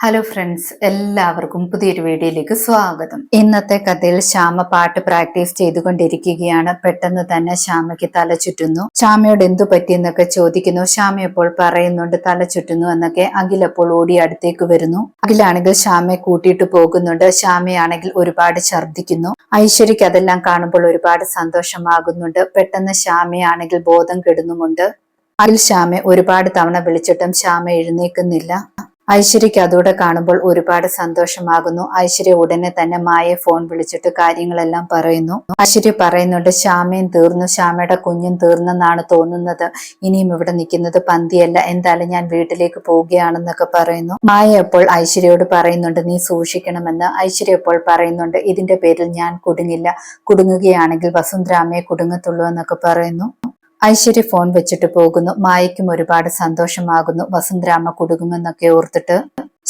Hello friends എല്ലാവർക്കും പുതിയൊരു വീഡിയോയിലേക്ക് സ്വാഗതം. ഇന്നത്തെ കഥയിൽ ശ്യാമ പാട്ട് പ്രാക്ടീസ് ചെയ്തുകൊണ്ടിരിക്കുകയാണ്. പെട്ടെന്ന് തന്നെ ശ്യാമയ്ക്ക് തല ചുറ്റുന്നു. ശ്യാമയോട് എന്തു പറ്റിയെന്നൊക്കെ ചോദിക്കുന്നു. ശ്യാമ എപ്പോൾ പറയുന്നുണ്ട് തല ചുറ്റുന്നു എന്നൊക്കെ. അഖിൽ അപ്പോൾ ഓടി അടുത്തേക്ക് വരുന്നു. അഖിലാണെങ്കിൽ ശ്യാമയെ കൂട്ടിയിട്ട് പോകുന്നുണ്ട്. ശ്യാമയാണെങ്കിൽ ഒരുപാട് ഛർദ്ദിക്കുന്നു. ഐശ്വര്യക്ക് അതെല്ലാം കാണുമ്പോൾ ഒരുപാട് സന്തോഷമാകുന്നുണ്ട്. പെട്ടെന്ന് ശ്യാമയാണെങ്കിൽ ബോധം കെടുന്നുമുണ്ട്. അഖിൽ ശ്യാമെ ഒരുപാട് തവണ വിളിച്ചിട്ടും ശ്യാമ എഴുന്നേക്കുന്നില്ല ഐശ്വര്യയ്ക്ക് അതോടെ കാണുമ്പോൾ ഒരുപാട് സന്തോഷമാകുന്നു. ഐശ്വര്യ ഉടനെ തന്നെ മായെ ഫോൺ വിളിച്ചിട്ട് കാര്യങ്ങളെല്ലാം പറയുന്നു. ഐശ്വര്യ പറയുന്നുണ്ട് ശ്യാമയും തീർന്നു. ശ്യാമയുടെ കുഞ്ഞും തീർന്നെന്നാണ് തോന്നുന്നത്. ഇനിയും ഇവിടെ നിൽക്കുന്നത് പന്തിയല്ല. എന്തായാലും ഞാൻ വീട്ടിലേക്ക് പോവുകയാണെന്നൊക്കെ പറയുന്നു. മായ അപ്പോൾ ഐശ്വര്യയോട് പറയുന്നുണ്ട് നീ സൂക്ഷിക്കണമെന്ന്. ഐശ്വര്യ അപ്പോൾ പറയുന്നുണ്ട് ഇതിന്റെ പേരിൽ ഞാൻ കുടുങ്ങില്ല. കുടുങ്ങുകയാണെങ്കിൽ വസുന്ധരാമയെ കുടുങ്ങത്തുള്ളൂ എന്നൊക്കെ പറയുന്നു. ഐശ്വര്യ ഫോൺ വെച്ചിട്ട് പോകുന്നു. മായയ്ക്കും ഒരുപാട് സന്തോഷമാകുന്നു. വസുന്ധരാമ കുടുങ്ങുമെന്നൊക്കെ ഓർത്തിട്ട്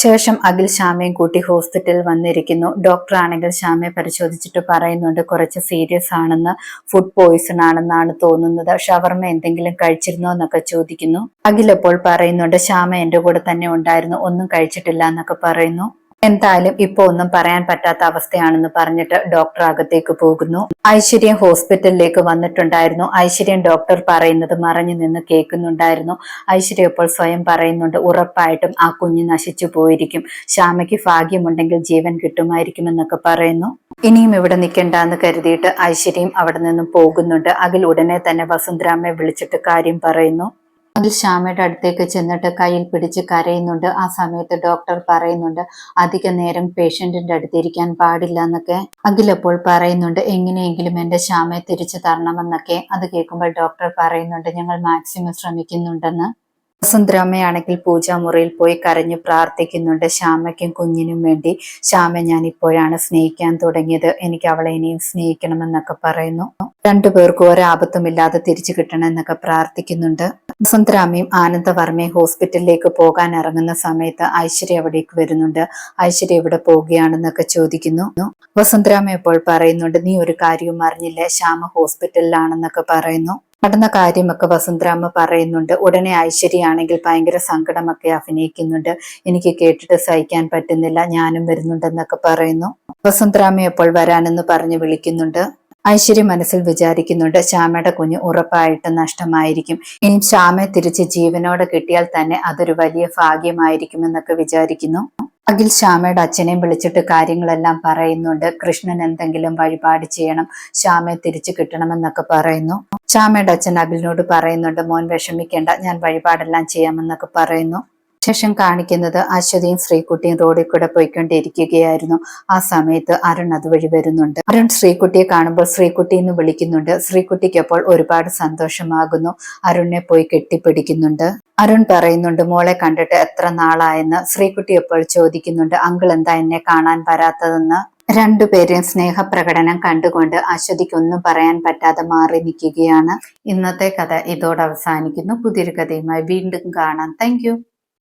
ശേഷം അഖിൽ ശ്യാമയും കൂട്ടി ഹോസ്പിറ്റലിൽ വന്നിരിക്കുന്നു. ഡോക്ടർ ആണെങ്കിൽ ശ്യാമയെ പരിശോധിച്ചിട്ട് പറയുന്നുണ്ട് കുറച്ച് സീരിയസ് ആണെന്ന് ഫുഡ് പോയിസൺ ആണെന്നാണ് തോന്നുന്നത്. ഷവർമ എന്തെങ്കിലും കഴിച്ചിരുന്നോ എന്നൊക്കെ ചോദിക്കുന്നു. അഖിൽ അപ്പോൾ പറയുന്നുണ്ട് ശ്യാമ എന്റെ കൂടെ തന്നെ ഉണ്ടായിരുന്നു ഒന്നും കഴിച്ചിട്ടില്ല എന്നൊക്കെ പറയുന്നു. എന്തായാലും ഇപ്പൊ ഒന്നും പറയാൻ പറ്റാത്ത അവസ്ഥയാണെന്ന് പറഞ്ഞിട്ട് ഡോക്ടർ അകത്തേക്ക് പോകുന്നു. ഐശ്വര്യൻ ഹോസ്പിറ്റലിലേക്ക് വന്നിട്ടുണ്ടായിരുന്നു. ഐശ്വര്യൻ ഡോക്ടർ പറയുന്നത് മറഞ്ഞു നിന്ന് കേൾക്കുന്നുണ്ടായിരുന്നു. ഐശ്വര്യ ഇപ്പോൾ സ്വയം പറയുന്നുണ്ട് ഉറപ്പായിട്ടും ആ കുഞ്ഞ് നശിച്ചു പോയിരിക്കും. ശ്യാമയ്ക്ക് ഭാഗ്യമുണ്ടെങ്കിൽ ജീവൻ കിട്ടുമായിരിക്കും എന്നൊക്കെ പറയുന്നു. ഇനിയും ഇവിടെ നിൽക്കണ്ടെന്ന് കരുതിയിട്ട് ഐശ്വര്യം അവിടെ നിന്നും പോകുന്നുണ്ട്. അതിൽ ഉടനെ തന്നെ വസുന്ധരാമയെ വിളിച്ചിട്ട് കാര്യം പറയുന്നു. അതിൽ ശ്യാമയുടെ അടുത്തേക്ക് ചെന്നിട്ട് കയ്യിൽ പിടിച്ച് കരയുന്നുണ്ട്. ആ സമയത്ത് ഡോക്ടർ പറയുന്നുണ്ട് അധിക നേരം പേഷ്യന്റിന്റെ അടുത്തിരിക്കാൻ പാടില്ല എന്നൊക്കെ. അഖിലപ്പോൾ പറയുന്നുണ്ട് എങ്ങനെയെങ്കിലും എന്റെ ശ്യാമയെ തിരിച്ചു തരണമെന്നൊക്കെ. അത് കേൾക്കുമ്പോൾ ഡോക്ടർ പറയുന്നുണ്ട് ഞങ്ങൾ മാക്സിമം ശ്രമിക്കുന്നുണ്ടെന്ന്. വസുന്ധരാമയാണെങ്കിൽ പൂജാമുറിയിൽ പോയി കരഞ്ഞു പ്രാർത്ഥിക്കുന്നുണ്ട് ശ്യാമയ്ക്കും കുഞ്ഞിനും വേണ്ടി ശ്യാമ ഞാൻ ഇപ്പോഴാണ് സ്നേഹിക്കാൻ തുടങ്ങിയത്. എനിക്ക് അവളെ ഇനിയും സ്നേഹിക്കണമെന്നൊക്കെ പറയുന്നു. രണ്ടുപേർക്കും ഒരാപത്തുമില്ലാതെ തിരിച്ചു കിട്ടണമെന്നൊക്കെ പ്രാർത്ഥിക്കുന്നുണ്ട്. വസുന്ധരാമയും ആനന്ദവർമ്മയും ഹോസ്പിറ്റലിലേക്ക് പോകാൻ ഇറങ്ങുന്ന സമയത്ത് ഐശ്വര്യ അവിടേക്ക് വരുന്നുണ്ട്. ഐശ്വര്യ എവിടെ പോവുകയാണെന്നൊക്കെ ചോദിക്കുന്നു. വസന്തരാമ എപ്പോൾ പറയുന്നുണ്ട് നീ ഒരു കാര്യവും അറിഞ്ഞില്ല ശ്യാമ ഹോസ്പിറ്റലിലാണെന്നൊക്കെ പറയുന്നു. നടന്ന കാര്യമൊക്കെ വസന്തരാമ പറയുന്നുണ്ട്. ഉടനെ ഐശ്വര്യയാണെങ്കിൽ ഭയങ്കര സങ്കടമൊക്കെ അഭിനയിക്കുന്നുണ്ട്. എനിക്ക് കേട്ടിട്ട് സഹിക്കാൻ പറ്റുന്നില്ല ഞാനും വരുന്നുണ്ടെന്നൊക്കെ പറയുന്നു. വസന്തരാമ എപ്പോൾ വരാനെന്ന് പറഞ്ഞു വിളിക്കുന്നുണ്ട്. ഐശ്വര്യ മനസ്സിൽ വിചാരിക്കുന്നുണ്ട് ശ്യാമയുടെ കുഞ്ഞ് ഉറപ്പായിട്ട് നഷ്ടമായിരിക്കും. ഇനി ശ്യാമയെ തിരിച്ച് ജീവനോടെ കിട്ടിയാൽ തന്നെ അതൊരു വലിയ ഭാഗ്യമായിരിക്കും എന്നൊക്കെ വിചാരിക്കുന്നു. അഖിൽ ശ്യാമയുടെ അച്ഛനെയും വിളിച്ചിട്ട് കാര്യങ്ങളെല്ലാം പറയുന്നുണ്ട്. കൃഷ്ണൻ എന്തെങ്കിലും വഴിപാട് ചെയ്യണം ശ്യാമയെ തിരിച്ചു കിട്ടണമെന്നൊക്കെ പറയുന്നു. ശ്യാമയുടെ അച്ഛൻ അഖിലിനോട് പറയുന്നുണ്ട് മോൻ വിഷമിക്കേണ്ട ഞാൻ വഴിപാടെല്ലാം ചെയ്യാമെന്നൊക്കെ പറയുന്നു. ശേഷം കാണിക്കുന്നത് അശ്വതിയും ശ്രീകുട്ടിയും റോഡിൽ കൂടെ പോയിക്കൊണ്ടിരിക്കുകയായിരുന്നു. ആ സമയത്ത് അരുൺ അതുവഴി വരുന്നുണ്ട്. അരുൺ ശ്രീകുട്ടിയെ കാണുമ്പോൾ ശ്രീകുട്ടി എന്ന് വിളിക്കുന്നുണ്ട്. ശ്രീകുട്ടിക്ക് അപ്പോൾ ഒരുപാട് സന്തോഷമാകുന്നു. അരുണിനെ പോയി കെട്ടിപ്പിടിക്കുന്നുണ്ട്. അരുൺ പറയുന്നുണ്ട് മോളെ കണ്ടിട്ട് എത്ര നാളായെന്ന്. ശ്രീകുട്ടി എപ്പോൾ ചോദിക്കുന്നുണ്ട് അങ്കിൾ എന്താ എന്നെ കാണാൻ വരാത്തതെന്ന്? രണ്ടുപേരെയും സ്നേഹപ്രകടനം കണ്ടുകൊണ്ട് അശ്വതിക്കൊന്നും പറയാൻ പറ്റാതെ മാറി നിൽക്കുകയാണ്. ഇന്നത്തെ കഥ ഇതോടെ അവസാനിക്കുന്നു. പുതിയൊരു കഥയുമായി വീണ്ടും കാണാം. താങ്ക്